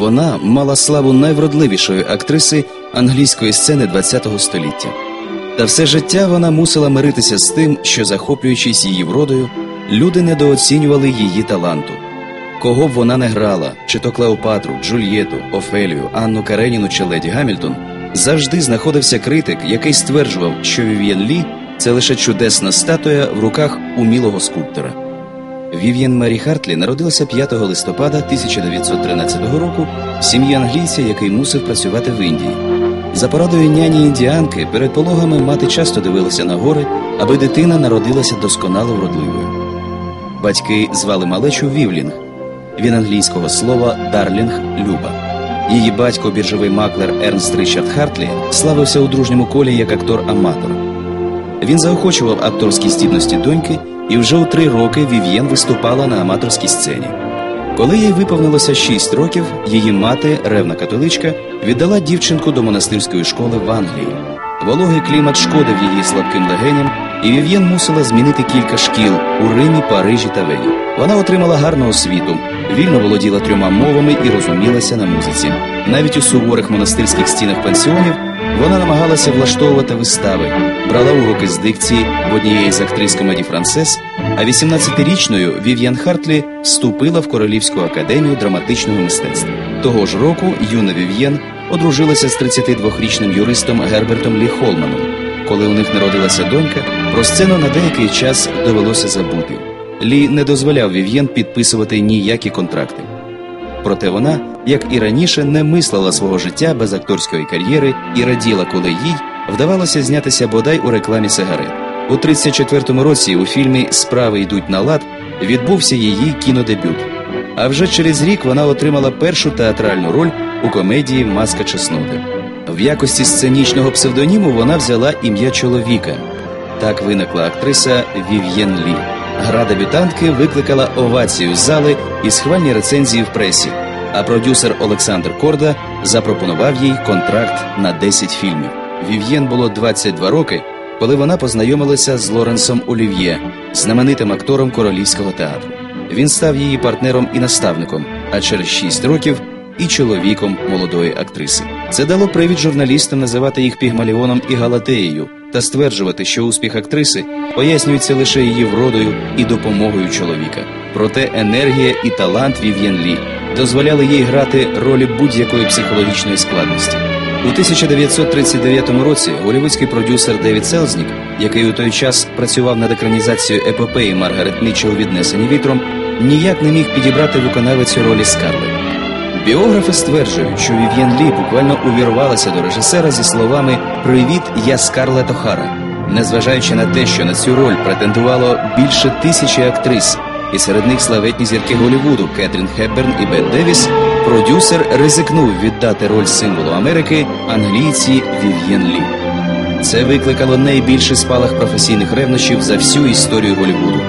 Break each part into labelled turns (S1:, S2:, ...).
S1: Вона мала славу найвродливішої актриси англійської сцени ХХ століття. Та все життя вона мусила миритися з тим, що, захоплюючись її вродою, люди недооцінювали її таланту. Кого б вона не грала, чи то Клеопатру, Джульєту, Офелію, Анну Кареніну чи Леді Гамільтон, завжди знаходився критик, який стверджував, що Вів'єн Лі це лише чудесна статуя в руках умілого скульптора. Вів'єн Мері Хартлі народилася 5 листопада 1913 року в сім'ї англійця, який мусив працювати в Індії. За порадою няні індіанки перед пологами мати часто дивилася на гори, аби дитина народилася досконало вродливою. Батьки звали малечу Вівлінг від англійського слова Дарлінг Люба. Її батько, біржовий маклер Ернст Річард Хартлі, славився у дружньому колі як актор-аматор. Він заохочував акторські здібності доньки, і вже у три роки Вів'єн виступала на аматорській сцені. Коли їй виповнилося 6 років, її мати, ревна католичка, віддала дівчинку до монастирської школи в Англії. Вологий клімат шкодив її слабким легеням, і Вів'єн мусила змінити кілька шкіл у Римі, Парижі та Вені. Вона отримала гарну освіту, вільно володіла трьома мовами і розумілася на музиці. Навіть у суворих монастирських стінах пансіонів вона намагалася влаштовувати вистави, брала уроки з дикції в однієї з актрис комедій Францес, а 18-річною Вів'ян Хартлі вступила в Королівську академію драматичного мистецтва. Того ж року юна Вів'єн одружилася з 32-річним юристом Гербертом Лі Холманом. Коли у них народилася донька, про сцену на деякий час довелося забути. Лі не дозволяв Вів'єн підписувати ніякі контракти. Проте вона, як і раніше, не мислила свого життя без акторської кар'єри і раділа, коли їй вдавалося знятися бодай у рекламі сигарет. У 34-му році у фільмі Справи йдуть на лад відбувся її кінодебют. А вже через рік вона отримала першу театральну роль у комедії Маска чесноти. В якості сценічного псевдоніму вона взяла ім'я чоловіка. Так виникла актриса Вів'єн Лі. Гра дебютантки викликала овацію зали і схвальні рецензії в пресі. А продюсер Олександр Корда запропонував їй контракт на 10 фільмів. Вів'єн було 22 роки, коли вона познайомилася з Лоренсом Олів'є, знаменитим актором королівського театру. Він став її партнером і наставником, а через 6 років і чоловіком молодої актриси. Це дало привід журналістам називати їх Пігмаліоном і Галатеєю та стверджувати, що успіх актриси пояснюється лише її вродою і допомогою чоловіка. Проте енергія і талант Вів'єн Лі дозволяли їй грати ролі будь-якої психологічної складності. У 1939 році голівудський продюсер Девід Селзнік, який у той час працював над екранізацією епопеї Маргарет Мітчелл «Віднесені вітром, ніяк не міг підібрати виконавицю ролі Скарлетт. Біографи стверджують, що Вів'єн Лі буквально увірвалася до режисера зі словами Привіт, я Скарлет Охара, незважаючи на те, що на цю роль претендувало більше тисячі актрис, і серед них славетні зірки Голівуду Кетрін Хепберн і Бет Девіс, продюсер ризикнув віддати роль символу Америки англійці Вів'єн Лі. Це викликало найбільший спалах професійних ревнощів за всю історію Голівуду.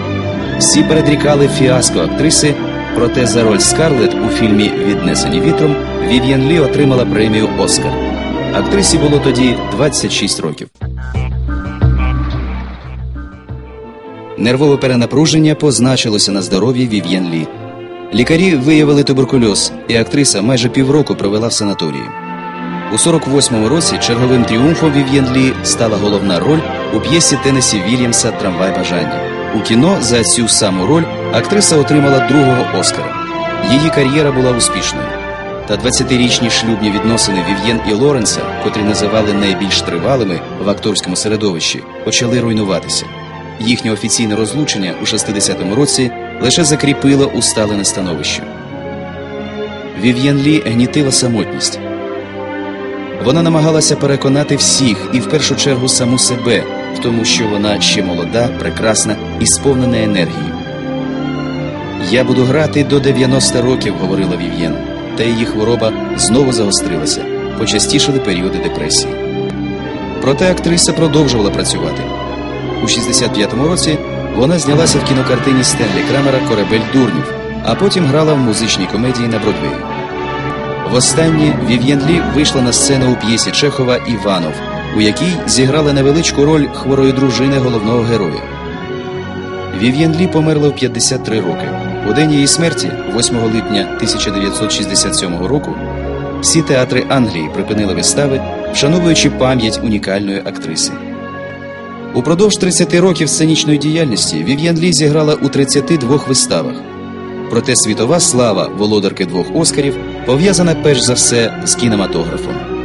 S1: Всі передрікали фіаско актриси. Проте за роль Скарлетт у фільмі Віднесені вітром Вів'єн Лі отримала премію Оскар. Актрисі було тоді 26 років. Нервове перенапруження позначилося на здоров'ї Вів'єн Лі. Лікарі виявили туберкульоз, і актриса майже півроку провела в санаторії. У 48-му році черговим тріумфом Вів'єн Лі стала головна роль у п'єсі Теннесі Вільямса Трамвай бажання. У кіно за цю саму роль актриса отримала другого Оскара. Її кар'єра була успішною. Та 20-річні шлюбні відносини Вів'єн і Лоренса, котрі називали найбільш тривалими в акторському середовищі, почали руйнуватися. Їхнє офіційне розлучення у 60-му році лише закріпило усталене становище. Вів'єн Лі гнітила самотність. Вона намагалася переконати всіх і в першу чергу саму себе тому, що вона ще молода, прекрасна і сповнена енергією. Я буду грати до 90 років, говорила Вів'єн, та її хвороба знову загострилася, почастішили періоди депресії. Проте актриса продовжувала працювати. У 65-му році вона знялася в кінокартині Стенлі Крамера Корабель дурнів, а потім грала в музичній комедії на Бродвеї. Востаннє Вів'єн Лі вийшла на сцену у п'єсі Чехова Іванов, у якій зіграла невеличку роль хворої дружини головного героя. Вів'єн Лі померла в 53 роки. У день її смерті, 8 липня 1967 року, всі театри Англії припинили вистави, вшановуючи пам'ять унікальної актриси. Упродовж 30 років сценічної діяльності Вів'ян Лі зіграла у 32 виставах. Проте світова слава володарки двох Оскарів пов'язана перш за все з кінематографом.